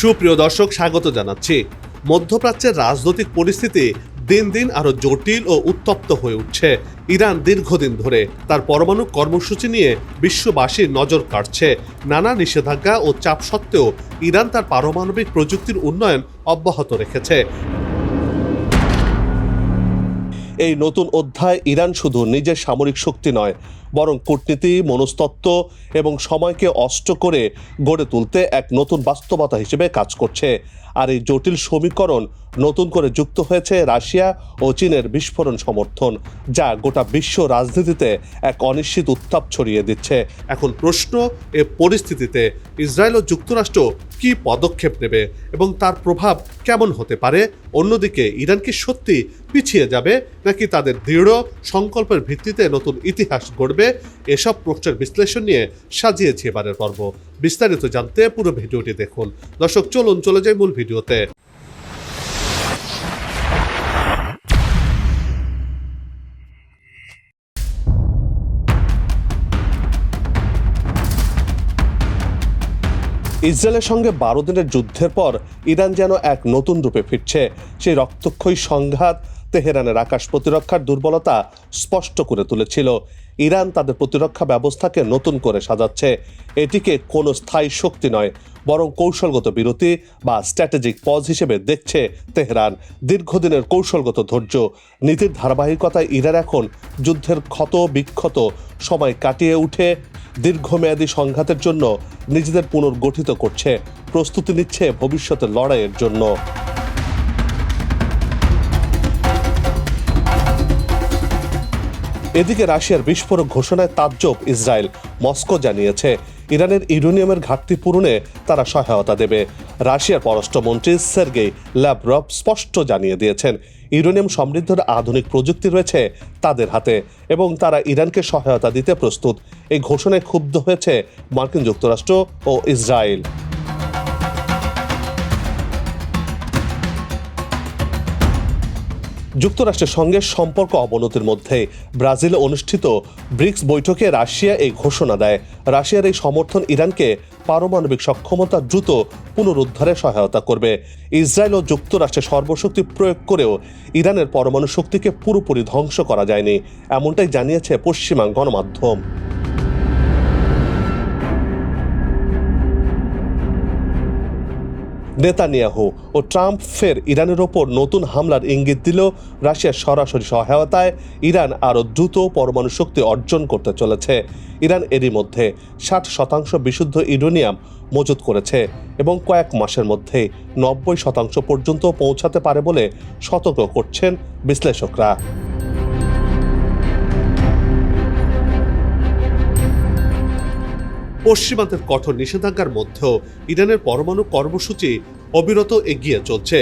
সুপ্রিয় দর্শক, স্বাগত জানাচ্ছি। মধ্যপ্রাচ্যের রাজনৈতিক পরিস্থিতি দিন দিন আরও জটিল ও উত্তপ্ত হয়ে উঠছে। ইরান দীর্ঘদিন ধরে তার পরমাণু কর্মসূচি নিয়ে বিশ্ববাসীর নজর কাটছে নানা নিষেধাজ্ঞা ও চাপ সত্ত্বেও ইরান তার পারমাণবিক প্রযুক্তির উন্নয়ন অব্যাহত রেখেছে। এই নতুন অধ্যায় ইরান শুধু নিজের সামরিক শক্তি নয় বরং কূটনীতি, মনস্তত্ত্ব এবং সময়কে অষ্ট করে গড়ে তুলতে এক নতুন বাস্তবতা হিসেবে কাজ করছে। আর এই জটিল সমীকরণ নতুন করে যুক্ত হয়েছে রাশিয়া ও চীনের বিস্ফোরণ সমর্থন, যা গোটা বিশ্ব রাজনীতিতে এক অনিশ্চিত উত্তাপ ছড়িয়ে দিচ্ছে। এখন প্রশ্ন, এ পরিস্থিতিতে ইসরায়েল ও যুক্তরাষ্ট্র কি পদক্ষেপ নেবে এবং তার প্রভাব কেমন হতে পারে? অন্যদিকে, ইরান কি সত্যি পিছিয়ে যাবে নাকি তাদের দৃঢ় সংকল্পের ভিত্তিতে নতুন ইতিহাস গড়বে? এসব প্রশ্নের বিশ্লেষণ নিয়ে সাজিয়েছি এবারের পর্ব। বিস্তারিত জানতে পুরো ভিডিওটি দেখুন। দর্শক, চলুন, চলে যাই মূল ভিডিওতে। ইসরায়েলের সঙ্গে বারো দিনের যুদ্ধের পর ইরান যেন এক নতুন রূপে ফিরছে, সেই রক্তক্ষয়ী সংঘাত তেহরানের আকাশ প্রতিরক্ষার দুর্বলতা স্পষ্ট করে তুলেছিল। ইরান তাদের প্রতিরক্ষা ব্যবস্থাকে নতুন করে সাজাচ্ছে। এটিকে কোনো স্থায়ী শক্তি নয়, বরং কৌশলগত বিরতি বা স্ট্র্যাটেজিক পজ হিসেবে দেখছে তেহরান। দীর্ঘদিনের কৌশলগত ধৈর্য, নীতির ধারাবাহিকতায় ইরান এখন যুদ্ধের ক্ষত বিক্ষত সময় কাটিয়ে উঠে, দীর্ঘমেয়াদী সংঘাতের জন্য নিজেদের পুনর্গঠিত করছে, প্রস্তুতি নিচ্ছে ভবিষ্যতের লড়াইয়ের জন্য। এদিকে রাশিয়ার বিস্ফোরক ঘোষণায় তাজ্জব ইসরায়েল। মস্কো জানিয়েছে, ইরানের ইউরেনিয়ামের ঘাটতি পূরণে তারা সহায়তা দেবে। রাশিয়ার পররাষ্ট্রমন্ত্রী সের্গেই ল্যাভরভ স্পষ্ট জানিয়ে দিয়েছেন, ইউরেনিয়াম সমৃদ্ধর আধুনিক প্রযুক্তি রয়েছে তাদের হাতে এবং তারা ইরানকে সহায়তা দিতে প্রস্তুত। এই ঘোষণায় ক্ষুব্ধ হয়েছে মার্কিন যুক্তরাষ্ট্র ও ইসরায়েল। যুক্তরাষ্ট্রের সঙ্গে সম্পর্ক অবনতির মধ্যে ব্রাজিলে অনুষ্ঠিত ব্রিক্স বৈঠকে রাশিয়া এই ঘোষণা দেয়। রাশিয়ার এই সমর্থন ইরানকে পারমাণবিক সক্ষমতা দ্রুত পুনরুদ্ধারে সহায়তা করবে। ইসরায়েল ও যুক্তরাষ্ট্রের সর্বশক্তি প্রয়োগ করেও ইরানের পরমাণু শক্তিকে পুরোপুরি ধ্বংস করা যায়নি, এমনটাই জানিয়েছে পশ্চিমা গণমাধ্যম। নেতানিয়াহু ও ট্রাম্প ফের ইরানের ওপর নতুন হামলার ইঙ্গিত দিল রাশিয়ার সরাসরি সহায়তায়। ইরান আরও দ্রুত পরমাণু শক্তি অর্জন করতে চলেছে। ইরান এরই মধ্যে ষাট শতাংশ বিশুদ্ধ ইউরেনিয়াম মজুত করেছে এবং কয়েক মাসের মধ্যে নব্বই শতাংশ পর্যন্ত পৌঁছাতে পারে বলে সতর্ক করছেন বিশ্লেষকরা। পশ্চিমাদের কঠোর নিষেধাজ্ঞার মধ্যেও ইরানের পরমাণু কর্মসূচি অবিরত এগিয়ে চলছে।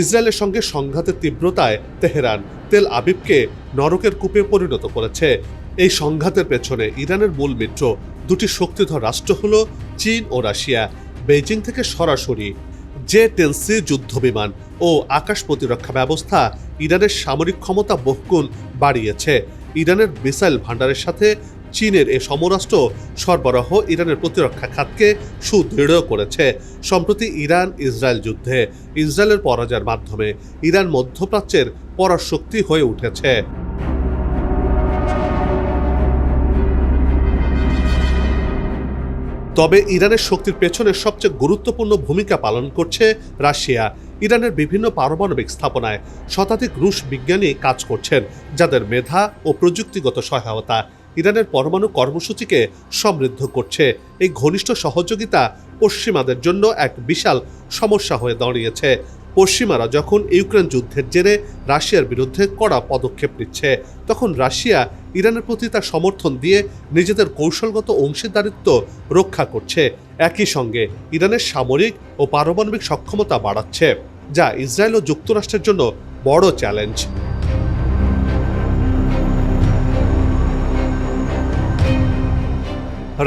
ইসরায়েলের সঙ্গে সংঘাতের তীব্রতায় তেহরান, তেল আবিবকে নরকের কূপে পরিণত করেছে। এই সংঘাতের পেছনে ইরানের মূল মিত্র দুটি শক্তিধর রাষ্ট্র হল চীন ও রাশিয়া। বেইজিং থেকে সরাসরি জে টেন্সি যুদ্ধ বিমান ও আকাশ প্রতিরক্ষা ব্যবস্থা ইরানের সামরিক ক্ষমতা বহুগুণ বাড়িয়েছে। ইরানের মিসাইল ভাণ্ডারের সাথে চীনের এ সমরাষ্ট্র সরবরাহ ইরানের প্রতিরক্ষা খাতকে সুদৃঢ় করেছে। সম্প্রতি ইরান ইসরায়েল যুদ্ধে ইসরায়েলের পরাজয়ের মাধ্যমে ইরান মধ্যপ্রাচ্যের পরাশক্তি হয়ে উঠেছে। তবে ইরানের শক্তির পেছনে সবচেয়ে গুরুত্বপূর্ণ ভূমিকা পালন করছে রাশিয়া। ইরানের বিভিন্ন পারমাণবিক স্থাপনায় শতাধিক রুশ বিজ্ঞানী কাজ করছেন, যাদের মেধা ও প্রযুক্তিগত সহায়তা। ইরানের পরমাণু কর্মসূচিকে সমৃদ্ধ করছে। এই ঘনিষ্ঠ সহযোগিতা পশ্চিমাদের জন্য এক বিশাল সমস্যা হয়ে দাঁড়িয়েছে। পশ্চিমারা যখন ইউক্রেন যুদ্ধের জেরে রাশিয়ার বিরুদ্ধে কড়া পদক্ষেপ নিচ্ছে, তখন রাশিয়া ইরানের প্রতি তার সমর্থন দিয়ে নিজেদের কৌশলগত অংশীদারিত্ব রক্ষা করছে। একই সঙ্গে ইরানের সামরিক ও পারমাণবিক সক্ষমতা বাড়াচ্ছে, যা ইসরায়েল ও যুক্তরাষ্ট্রের জন্য বড় চ্যালেঞ্জ।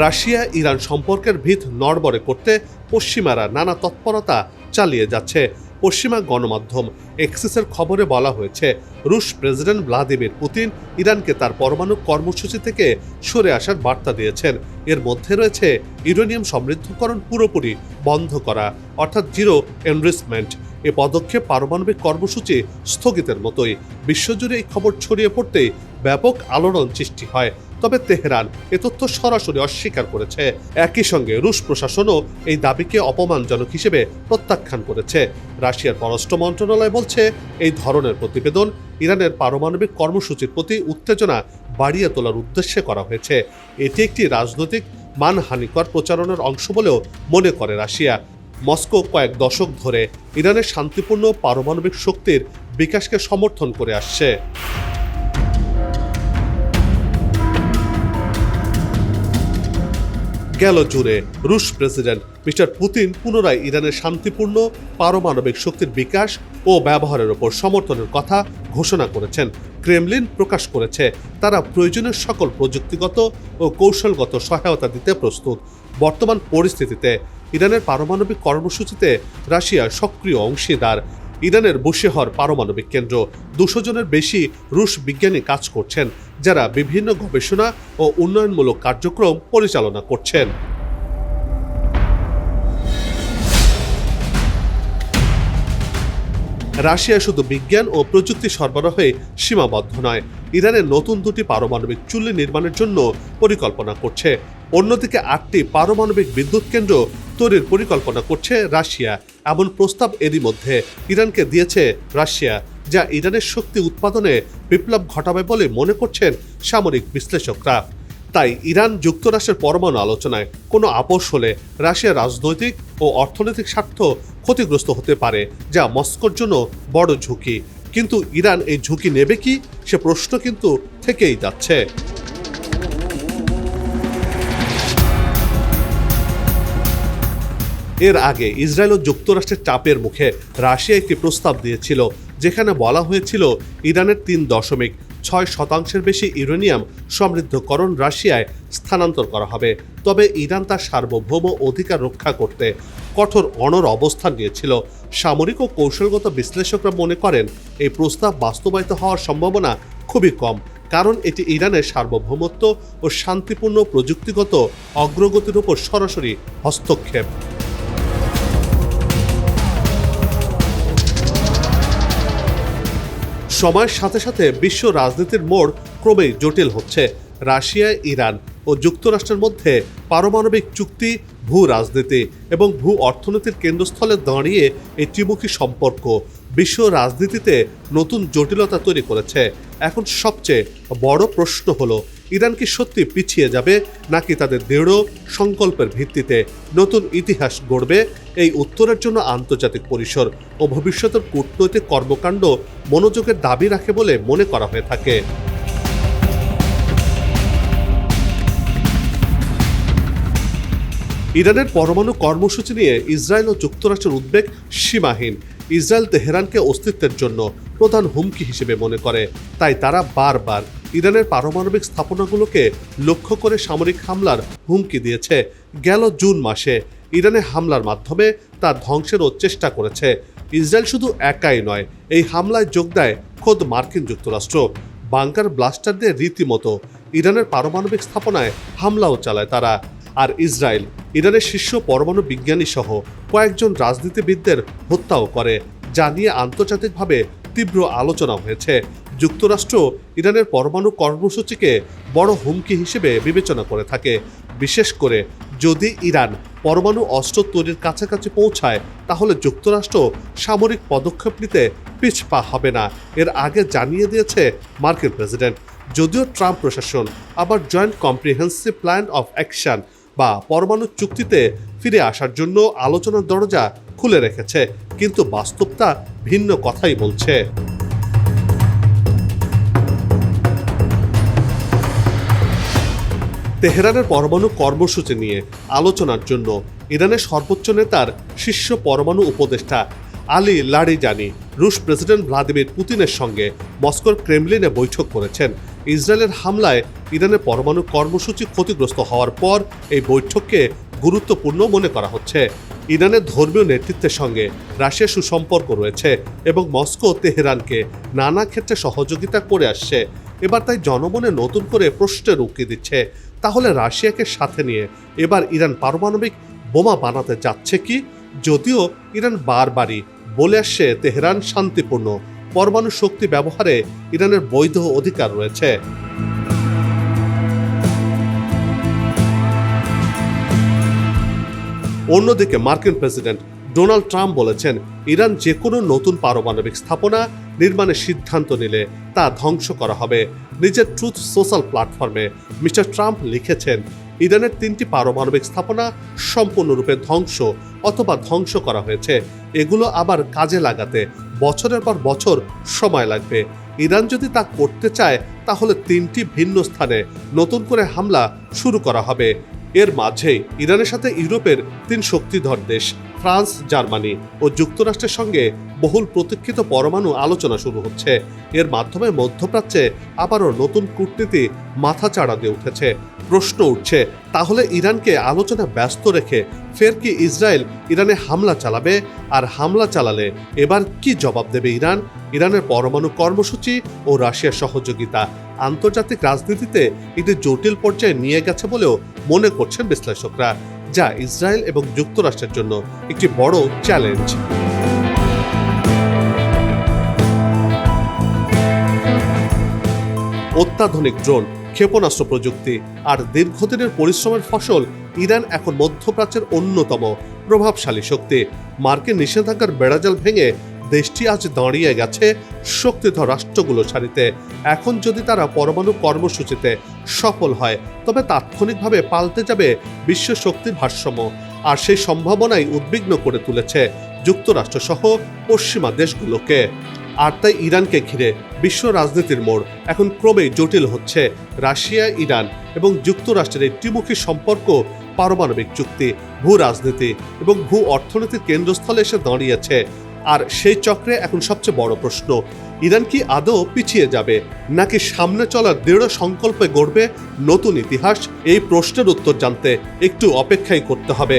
রাশিয়া, ইরান সম্পর্কের ভিত নড়বড়ে করতে পশ্চিমারা নানা তৎপরতা চালিয়ে যাচ্ছে। পশ্চিমা গণমাধ্যম এক্সিসের খবরে বলা হয়েছে, রুশ প্রেসিডেন্ট ভ্লাদিমির পুতিন ইরানকে তার পরমাণু কর্মসূচি থেকে সরে আসার বার্তা দিয়েছেন। এর মধ্যে রয়েছে ইউরেনিয়াম সমৃদ্ধকরণ পুরোপুরি বন্ধ করা, অর্থাৎ জিরো এনরিসমেন্ট এ পদক্ষেপ পারমাণবিক কর্মসূচি স্থগিতের মতোই। বিশ্বজুড়ে এই খবর ছড়িয়ে পড়তেই ব্যাপক আলোড়ন সৃষ্টি হয়। তবে তেহরান এ তথ্য সরাসরি অস্বীকার করেছে। একই সঙ্গে রুশ প্রশাসনও এই দাবিকে অপমানজনক হিসেবে প্রত্যাখ্যান করেছে। রাশিয়ার পররাষ্ট্র মন্ত্রণালয় বলছে, এই ধরনের প্রতিবেদন ইরানের পারমাণবিক কর্মসূচির প্রতি উত্তেজনা বাড়িয়ে তোলার উদ্দেশ্যে করা হয়েছে। এটি একটি রাজনৈতিক মানহানিকর প্রচারণার অংশ বলেও মনে করে রাশিয়া। মস্কো কয়েক দশক ধরে ইরানের শান্তিপূর্ণ পারমাণবিক শক্তির বিকাশকে সমর্থন করে আসছে। গেল জুড়ে রুশ প্রেসিডেন্ট মিস্টার পুতিন পুনরায় ইরানের শান্তিপূর্ণ পারমাণবিক শক্তির বিকাশ ও ব্যবহারের ওপর সমর্থনের কথা ঘোষণা করেছেন। ক্রেমলিন প্রকাশ করেছে, তারা প্রয়োজনীয় সকল প্রযুক্তিগত ও কৌশলগত সহায়তা দিতে প্রস্তুত। বর্তমান পরিস্থিতিতে ইরানের পারমাণবিক কর্মসূচিতে রাশিয়া সক্রিয় অংশীদার ইরানের বুশেহর পারমাণবিক কেন্দ্র। দুশো জনের বেশি রুশ বিজ্ঞানী কাজ করছেন, যারা বিভিন্ন গবেষণা ও উন্নয়নমূলক কার্যক্রম পরিচালনা করছেন। রাশিয়া শুধু বিজ্ঞান ও প্রযুক্তি সরবরাহে সীমাবদ্ধ নয় ইরানের নতুন দুটি পারমাণবিক চুল্লি নির্মাণের জন্য পরিকল্পনা করছে। অন্যদিকে আটটি পারমাণবিক বিদ্যুৎ কেন্দ্র তৈরির পরিকল্পনা করছে রাশিয়া। এমন প্রস্তাব এরই মধ্যে ইরানকে দিয়েছে রাশিয়া, যা ইরানের শক্তি উৎপাদনে বিপ্লব ঘটাবে বলে মনে করছেন সামরিক বিশ্লেষকরা। তাই ইরান যুক্তরাষ্ট্রের পরমাণু আলোচনায় কোনো আপোষ হলে রাশিয়ার রাজনৈতিক ও অর্থনৈতিক স্বার্থ ক্ষতিগ্রস্ত হতে পারে, যা মস্কোর জন্য বড় ঝুঁকি। কিন্তু ইরান এই ঝুঁকি নেবে কি? সে প্রশ্ন কিন্তু থেকেই যাচ্ছে। এর আগে ইসরায়েল ও যুক্তরাষ্ট্রের চাপের মুখে রাশিয়া একটি প্রস্তাব দিয়েছিল, যেখানে বলা হয়েছিল ইরানের তিন দশমিক ছয় শতাংশের বেশি ইউরেনিয়াম সমৃদ্ধকরণ রাশিয়ায় স্থানান্তর করা হবে। তবে ইরান তার সার্বভৌম অধিকার রক্ষা করতে কঠোর অনর অবস্থান নিয়েছিল। সামরিক ও কৌশলগত বিশ্লেষকরা মনে করেন, এই প্রস্তাব বাস্তবায়িত হওয়ার সম্ভাবনা খুবই কম, কারণ এটি ইরানের সার্বভৌমত্ব ও শান্তিপূর্ণ প্রযুক্তিগত অগ্রগতির উপর সরাসরি হস্তক্ষেপ। সময়ের সাথে সাথে বিশ্ব রাজনীতির মোড় ক্রমেই জটিল হচ্ছে। রাশিয়া, ইরান ও যুক্তরাষ্ট্রের মধ্যে পারমাণবিক চুক্তি ভূ রাজনীতি এবং ভূ অর্থনীতির কেন্দ্রস্থলে দাঁড়িয়ে এই ত্রিমুখী সম্পর্ক। বিশ্ব রাজনীতিতে নতুন জটিলতা তৈরি করেছে। এখন সবচেয়ে বড় প্রশ্ন হলো, ইরান কি সত্যি পিছিয়ে যাবে নাকি তাদের দৃঢ় সংকল্পের ভিত্তিতে নতুন ইতিহাস গড়বে? এই উত্তরের জন্য আন্তর্জাতিক পরিসর ও ভবিষ্যতের কূটনৈতিক কর্মকাণ্ড মনোযোগের দাবি রাখে বলে মনে করা হয়ে থাকে। ইরানের পরমাণু কর্মসূচি নিয়ে ইসরায়েল ও যুক্তরাষ্ট্রের উদ্বেগ সীমাহীন। ইসরায়েল তেহরানকে অস্তিত্বের জন্য প্রধান হুমকি হিসেবে মনে করে। তাই তারা বারবার ইরানের পারমাণবিক স্থাপনাগুলোকে লক্ষ্য করে সামরিক হামলার হুমকি দিয়েছে। গেল জুন মাসে ইরানে হামলার মাধ্যমে তা ধ্বংসেরও চেষ্টা করেছে। ইসরায়েল শুধু একাই নয়, এই হামলায় যোগ দেয় খোদ মার্কিন যুক্তরাষ্ট্র। বাংকার ব্লাস্টারদের রীতিমতো ইরানের পারমাণবিক স্থাপনায় হামলাও চালায় তারা। আর ইসরায়েল ইরানের শীর্ষ পরমাণু বিজ্ঞানী সহ কয়েকজন রাজনীতিবিদদের হত্যাও করে, যা নিয়ে আন্তর্জাতিকভাবে তীব্র আলোচনা হয়েছে। যুক্তরাষ্ট্র ইরানের পরমাণু কর্মসূচিকে বড় হুমকি হিসেবে বিবেচনা করে থাকে। বিশেষ করে যদি ইরান পরমাণু অস্ত্র তৈরির কাছাকাছি পৌঁছায়, তাহলে যুক্তরাষ্ট্র সামরিক পদক্ষেপ নিতে পিছপা হবে না, এর আগে জানিয়ে দিয়েছে মার্কিন প্রেসিডেন্ট। যদিও ট্রাম্প প্রশাসন আবার joint comprehensive plan of action বা পরমাণু চুক্তিতে ফিরে আসার জন্য আলোচনার দরজা খুলে রেখেছে, কিন্তু বাস্তবতা ভিন্ন কথাই বলছে। তেহরানের পরমাণু কর্মসূচি নিয়ে আলোচনার জন্য ইরানের সর্বোচ্চ নেতার শীর্ষ পরমাণু উপদেষ্টা আলী লারিজানি রুশ প্রেসিডেন্ট ভ্লাদিমির পুতিনের সঙ্গে মস্কোর ক্রেমলিনে বৈঠক করেছেন। ইসরায়েলের হামলায় ইরানের পরমাণু কর্মসূচি ক্ষতিগ্রস্ত হওয়ার পর এই বৈঠককে গুরুত্বপূর্ণ মনে করা হচ্ছে। ইরানের ধর্মীয় নেতৃত্বের সঙ্গে রাশিয়ার সুসম্পর্ক রয়েছে এবং মস্কো তেহরানকে নানা ক্ষেত্রে সহযোগিতা করে আসছে। এবার তাই জনমনে নতুন করে প্রশ্নের উকি দিচ্ছে। তাহলে রাশিয়াকে সাথে নিয়ে এবার ইরান পারমাণবিক বোমা বানাতে যাচ্ছে কি? যদিও ইরান বারবারই বলে আসছে তেহরান শান্তিপূর্ণ পরমাণু শক্তি ব্যবহারে ইরানের বৈধ অধিকার রয়েছে। অন্যদিকে মার্কিন প্রেসিডেন্ট ডোনাল্ড ট্রাম্প বলেছেন, ইরান যে কোনো নতুন পারমাণবিক স্থাপনা নির্মাণের সিদ্ধান্ত নিলে তা ধ্বংস করা হবে। নিজের ট্রুথ সোশ্যাল প্ল্যাটফর্মে মিস্টার ট্রাম্প লিখেছেন, ইরানের তিনটি পারমাণবিক স্থাপনা সম্পূর্ণরূপে ধ্বংস অথবা ধ্বংস করা হয়েছে। এগুলো আবার কাজে লাগাতে বছরের পর বছর সময় লাগবে। ইরান যদি তা করতে চায়, তাহলে তিনটি ভিন্ন স্থানে নতুন করে হামলা শুরু করা হবে। এর মাঝেই ইরানের সাথে ইউরোপের তিন শক্তিধর দেশ, ফ্রান্স, জার্মানি ও যুক্তরাষ্ট্রের সঙ্গে বহুল প্রতীক্ষিত পরমাণু আলোচনা শুরু হচ্ছে। এর মাধ্যমে মধ্যপ্রাচ্যে আবারও নতুন কূটনীতি মাথা চাড়া দিয়ে উঠেছে। প্রশ্ন উঠছে, তাহলে ইরানকে আলোচনা ব্যস্ত রেখে ফের কি ইসরায়েল ইরানে হামলা চালাবে? আর হামলা চালালে এবার কি জবাব দেবে ইরান? ইরানের পরমাণু কর্মসূচি ও রাশিয়ার সহযোগিতা আন্তর্জাতিক রাজনীতিতে একটি জটিল পর্যায়ে নিয়ে গেছে বলেও মনে করছেন বিশ্লেষকরা, যা ইসরায়েল এবং যুক্তরাষ্ট্রের জন্য একটি বড় চ্যালেঞ্জ। অত্যাধুনিক ড্রোন, ক্ষেপণাস্ত্র প্রযুক্তি আর দীর্ঘদিনের পরিশ্রমের ফসল ইরান এখন মধ্যপ্রাচ্যের অন্যতম প্রভাবশালী শক্তি। মার্কিন নিষেধাজ্ঞার বেড়াজাল ভেঙে দেশটি আজ দাঁড়িয়ে গেছে শক্তিধর রাষ্ট্রগুলো সারিতে এখন যদি তারা পরমাণু কর্মসূচিতে সফল হয়, তবে তাৎক্ষণিকভাবে পাল্টে যাবে বিশ্ব শক্তির ভারসাম্য আর সেই সম্ভাবনাই উদ্বিগ্ন করে তুলেছে যুক্তরাষ্ট্র সহ পশ্চিমা দেশগুলোকে। আর তাই ইরানকে ঘিরে বিশ্ব রাজনীতির মোড় এখন ক্রমেই জটিল হচ্ছে। রাশিয়া, ইরান এবং যুক্তরাষ্ট্রের এই ত্রিমুখী সম্পর্ক, পারমাণবিক চুক্তি, ভূ রাজনীতি এবং ভূ অর্থনীতির কেন্দ্রস্থলে এসে দাঁড়িয়েছে আর সেই চক্রে এখন সবচেয়ে বড় প্রশ্ন, ইরান কি আদৌ পিছিয়ে যাবে, নাকি সামনে চলার দৃঢ় সংকল্পে গড়বে নতুন ইতিহাস? এই প্রশ্নের উত্তর জানতে একটু অপেক্ষাই করতে হবে।